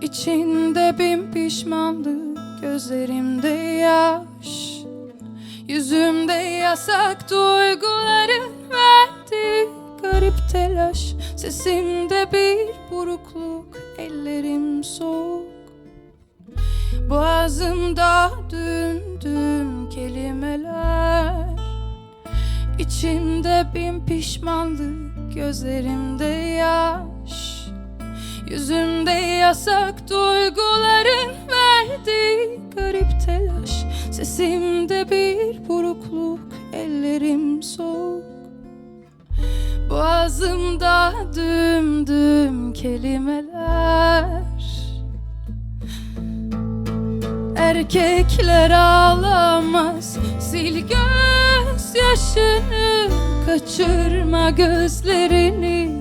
İçinde bin pişmanlık Gözlerimde yaş. Yüzümde yasak duyguların verdiği garip telaş. Sesimde bir burukluk Ellerim soğuk. Boğazımda düm düm kelimeler. İçimde bin pişmanlık Gözlerimde yaş Yüzümde yasak duyguların verdiği garip telaş. Sesimde bir burukluk Ellerim soğuk. Boğazımda düm düm kelimeler. Erkekler ağlamaz Sil gözyaşını Kaçırma gözlerini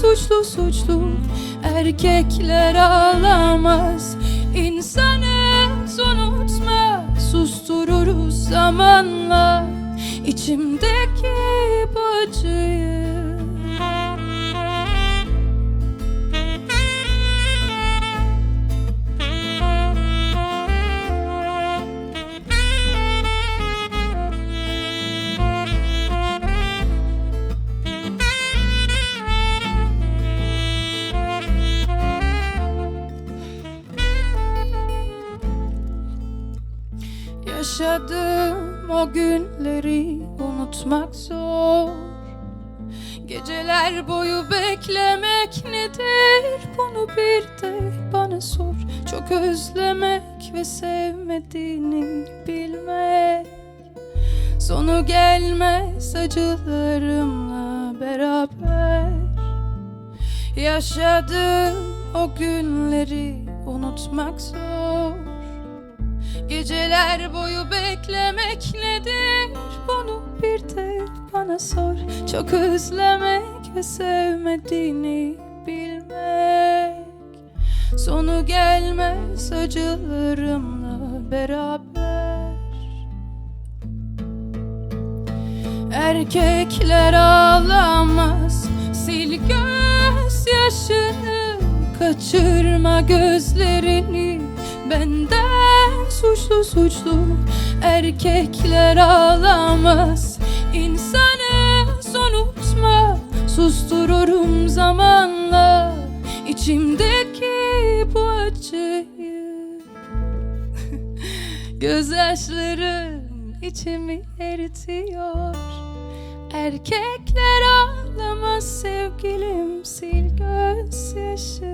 suçlu suçlu Erkekler ağlamaz. İnsanız unutma Sustururuz zamanla. İçimdeki bu acıyı Yaşadığım o günleri unutmak zor. Geceler boyu beklemek nedir? Bunu bir de bana sor. Çok özlemek ve sevmediğini bilmek. Sonu gelmez acılarımla beraber. Yaşadığım o günleri unutmak zor Geceler boyu beklemek nedir? Bunu bir de bana sor. Çok özlemek ve sevmediğini bilmek. Sonu gelmez acılarımla beraber. Erkekler ağlamaz. Sil gözyaşını Kaçırma gözlerini. Benden suçlu suçlu Erkekler ağlamaz. İnsanı unutma Sustururum zamanla. İçimdeki bu acıyı Gözyaşların içimi eritiyor. Erkekler ağlamaz sevgilim sil gözyaşını